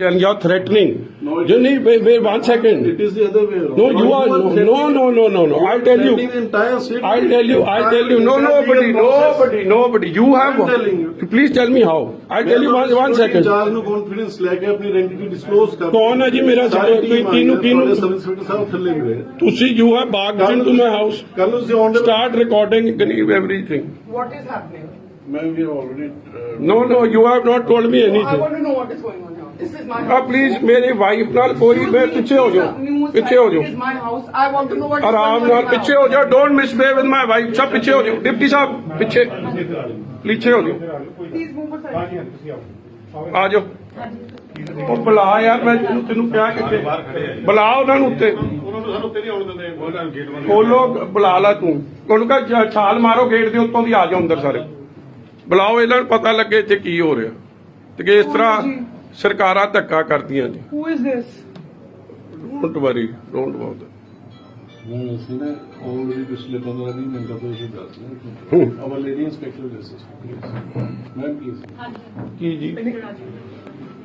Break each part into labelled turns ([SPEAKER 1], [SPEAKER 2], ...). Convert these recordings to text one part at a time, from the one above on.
[SPEAKER 1] and you're threatening.
[SPEAKER 2] No,
[SPEAKER 1] you wait, wait one second.
[SPEAKER 2] It is the other way around.
[SPEAKER 1] No, you are no no no no no. I'll tell you. I'll tell you. I'll tell you. No, nobody, nobody, nobody. You have.
[SPEAKER 2] I'm telling you.
[SPEAKER 1] Please tell me how. I'll tell you one one second.
[SPEAKER 2] चार no confidence लेके अपनी identity disclose कर कौन
[SPEAKER 1] है जी मेरा तीनों
[SPEAKER 2] तीनों
[SPEAKER 1] sub
[SPEAKER 2] inspector साहब खेले
[SPEAKER 1] हुए तुसी
[SPEAKER 2] you have barged into my house
[SPEAKER 1] कल उस on start recording everything what
[SPEAKER 2] is happening ਤੁਸੀਂ? ਮੈਂ ਵੀ already
[SPEAKER 1] No, no, you have not told me
[SPEAKER 3] I
[SPEAKER 1] anything.
[SPEAKER 3] want to know what is going on here. This is my
[SPEAKER 1] ਆ
[SPEAKER 3] house.
[SPEAKER 1] Please ਮੇਰੀ wife ਨਾਲ ਕੋਈ ਮੈਂ ਪਿੱਛੇ ਹੋ ਜਾਓ ਪਿੱਛੇ ਹੋ ਜਾਓ
[SPEAKER 3] This is my house. I want to know what is
[SPEAKER 1] ਆਰਾਮ
[SPEAKER 3] going on
[SPEAKER 1] ਨਾਲ
[SPEAKER 3] in my
[SPEAKER 1] ਪਿੱਛੇ
[SPEAKER 3] house.
[SPEAKER 1] ਹੋ ਜਾਓ don't misbehave with my wife ਸਭ ਪਿੱਛੇ ਹੋ ਜਾਓ ਡਿਪਟੀ ਸਾਹਿਬ ਪਿੱਛੇ ਪਿੱਛੇ ਹੋ ਜਾਓ
[SPEAKER 3] Please move aside.
[SPEAKER 1] ਆ ਜਾਓ ਉਹ ਬੁਲਾ ਯਾਰ ਮੈਂ ਤੈਨੂੰ ਤੈਨੂੰ ਕਿਹਾ ਕਿੱਥੇ ਬੁਲਾ ਉਹਨਾਂ ਨੂੰ ਉੱਤੇ
[SPEAKER 2] ਉਹਨਾਂ ਨੂੰ ਸਾਨੂੰ ਤੇਰੀ ਆਉਣ ਦਿੰਦੇ ਉਹਨਾਂ ਗੇਟ ਬੰਦ
[SPEAKER 1] ਖੋਲੋ ਬੁਲਾ ਲਾ ਤੂੰ ਉਹਨੂੰ ਕਹ ਛਾਲ ਮਾਰੋ ਗੇਟ ਦੇ ਉੱਤੋਂ ਦੀ ਆ ਜਾਓ ਅੰਦਰ ਸਾਰੇ ਬੁਲਾਓ ਇਹਨਾਂ ਨੂੰ ਪਤਾ ਲੱਗੇ ਇੱਥੇ ਕੀ ਹੋ ਰਿਹਾ। ਤੇ ਕਿ ਇਸ ਤਰ੍ਹਾਂ ਸਰਕਾਰਾਂ ਧੱਕਾ ਕਰਦੀਆਂ ਨੇ।
[SPEAKER 3] Who is this?
[SPEAKER 1] Don't worry don't about
[SPEAKER 2] ਨਹੀਂ ਅਸੀਂ ਨਾ ਆਲਰੇਡੀ ਪਿਛਲੇ 15 20 ਮਿੰਟਾਂ ਤੋਂ ਇਹ
[SPEAKER 1] ਹੂੰ।
[SPEAKER 2] ਰਹੇ our lady inspector justice please ma'am please
[SPEAKER 1] ਕੀ ਜੀ?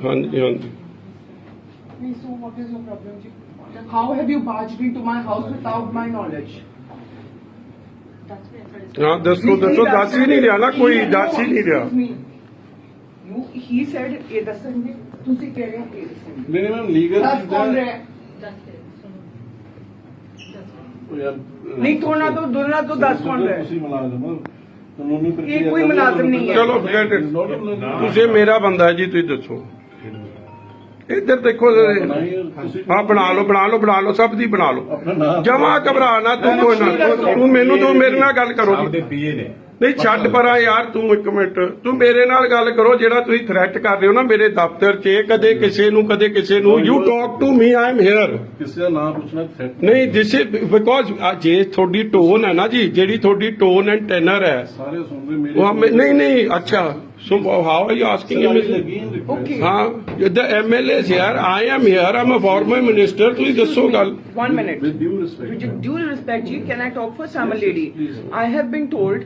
[SPEAKER 1] ਹਾਂਜੀ ਹਾਂਜੀ।
[SPEAKER 3] So what is your problem, ji? How have you barged into my house without my knowledge?
[SPEAKER 1] ਹਾਂ ਦੱਸੋ ਦੱਸੋ ਦੱਸ ਹੀ ਨਹੀਂ ਰਿਹਾ ਨਾ ਕੋਈ ਦੱਸ ਹੀ ਨਹੀਂ ਰਿਹਾ.
[SPEAKER 3] You, he said, ਇਹ ਦੱਸਣਗੇ ਤੁਸੀਂ ਕਹਿ ਰਹੇ ਹੋ ਇਹ ਦੱਸਣਗੇ
[SPEAKER 2] ਨਹੀਂ ਨਹੀਂ ਮੈਮ ਲੀਗਲ
[SPEAKER 3] ਦੱਸ ਕੌਣ ਰਿਹਾ ਹੈ? ਨਹੀਂ ਤੋਂ ਦੋਨਾਂ ਤੋਂ ਦੱਸ ਕੌਣ ਰਿਹਾ ਹੈ?
[SPEAKER 2] ਤੁਸੀਂ ਮੁਲਾਜ਼ਮ ਹੋ ਕਾਨੂੰਨੀ ਪ੍ਰਕਿਰਿਆ
[SPEAKER 3] ਇਹ ਕੋਈ ਮੁਲਾਜ਼ਮ ਨਹੀਂ ਹੈ।
[SPEAKER 1] ਚਲੋ forget it. ਤੁਸੀਂ ਮੇਰਾ ਬੰਦਾ ਹੈ ਜੀ ਤੁਸੀਂ ਦੱਸੋ ਇੱਧਰ ਦੇਖੋ ਹਾਂ ਬਣਾ ਲਓ ਬਣਾ ਲਓ ਬਣਾ ਲਓ ਸਭ ਦੀ ਬਣਾ ਲਓ। ਜਮਾ ਘਬਰਾ ਨਾ ਤੂੰ ਕੋਈ ਨਾ। ਤੂੰ ਮੈਨੂੰ ਤੂੰ ਮੇਰੇ ਨਾਲ ਗੱਲ ਕਰੋ।
[SPEAKER 4] ਦੇ ਪੀਏ ਨੇ।
[SPEAKER 1] ਨਹੀਂ ਛੱਡ ਪਰਾਂ ਯਾਰ ਤੂੰ ਇੱਕ ਮਿੰਟ ਤੂੰ ਮੇਰੇ ਨਾਲ ਗੱਲ ਕਰੋ ਜਿਹੜਾ ਤੁਸੀਂ ਥ੍ਰੈਟ ਕਰ ਰਹੇ ਹੋ ਨਾ ਮੇਰੇ ਦਫ਼ਤਰ 'ਚ ਕਦੇ ਕਿਸੇ ਨੂੰ ਕਦੇ ਕਿਸੇ ਨੂੰ you talk to me I am here
[SPEAKER 2] ਕਿਸੇ ਦਾ ਨਾਮ ਪੁੱਛਣਾ ਥ੍ਰੈਟ
[SPEAKER 1] ਨਹੀਂ ਦਿਸ ਇਜ਼ ਬਿਕੋਜ਼ ਜੇ ਤੁਹਾਡੀ ਟੋਨ ਹੈ ਨਾ ਜੀ ਜਿਹੜੀ ਤੁਹਾਡੀ ਟੋਨ ਐਂਡ ਟੈਨਰ ਹੈ
[SPEAKER 2] ਸਾਰੇ ਸੁਣ ਰਹੇ ਮੇਰੇ
[SPEAKER 1] ਉਹ ਹਮੇ- ਨਹੀਂ ਨਹੀਂ ਅੱਛਾ so how are you asking
[SPEAKER 2] ਲੱਗੀ
[SPEAKER 3] Okay.
[SPEAKER 1] ਹਾਂ ਦ ਐਮਐਲਏ ਯਾਰ I am here am a former minister ਤੁਸੀਂ ਦੱਸੋ ਗੱਲ
[SPEAKER 3] One minute.
[SPEAKER 2] With due respect
[SPEAKER 3] I talk first? I'm a lady.
[SPEAKER 2] Please.
[SPEAKER 3] I have been told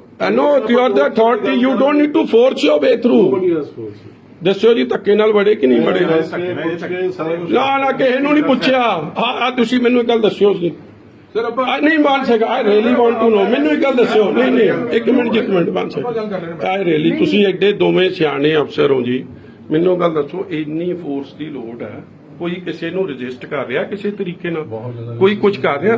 [SPEAKER 1] no you are the authority you don't need to force your way through
[SPEAKER 2] nobody has force
[SPEAKER 1] ਦੱਸੋ ਜੀ ਧੱਕੇ ਨਾਲ ਵੜੇ ਕਿ ਨਹੀਂ ਵੜੇ? ਨਾ ਨਾ ਕਿਸੇ ਨੂੰ ਨਹੀਂ ਪੁੱਛਿਆ। ਆ ਤੁਸੀਂ ਮੈਨੂੰ ਇੱਕ ਗੱਲ ਦੱਸਿਓ ਜੀ।
[SPEAKER 4] ਸਰ ਆਪਾਂ
[SPEAKER 1] ਨਹੀਂ ਮਾਨ ਸਕਾ I really want to know ਮੈਨੂੰ ਇੱਕ ਗੱਲ ਦੱਸਿਓ। ਨਹੀਂ ਨਹੀਂ ਇੱਕ ਮਿੰਟ ਇੱਕ ਮਿੰਟ ਮਾਨ ਸਕਾ ਆਈ ਰੀਲੀ ਤੁਸੀਂ ਐਡੇ ਦੋਵੇਂ ਸਿਆਣੇ ਅਫਸਰ ਹੋ ਜੀ। ਮੈਨੂੰ ਗੱਲ ਦੱਸੋ ਇੰਨੀ ਫੋਰਸ ਦੀ ਲੋੜ ਹੈ। ਕੋਈ ਕਿਸੇ ਨੂੰ ਰਜਿਸਟ ਕਰ ਰਿਹਾ ਕਿਸੇ ਤਰੀਕੇ ਨਾਲ? ਕੋਈ ਕੁਝ ਕਰ ਰਿਹਾ?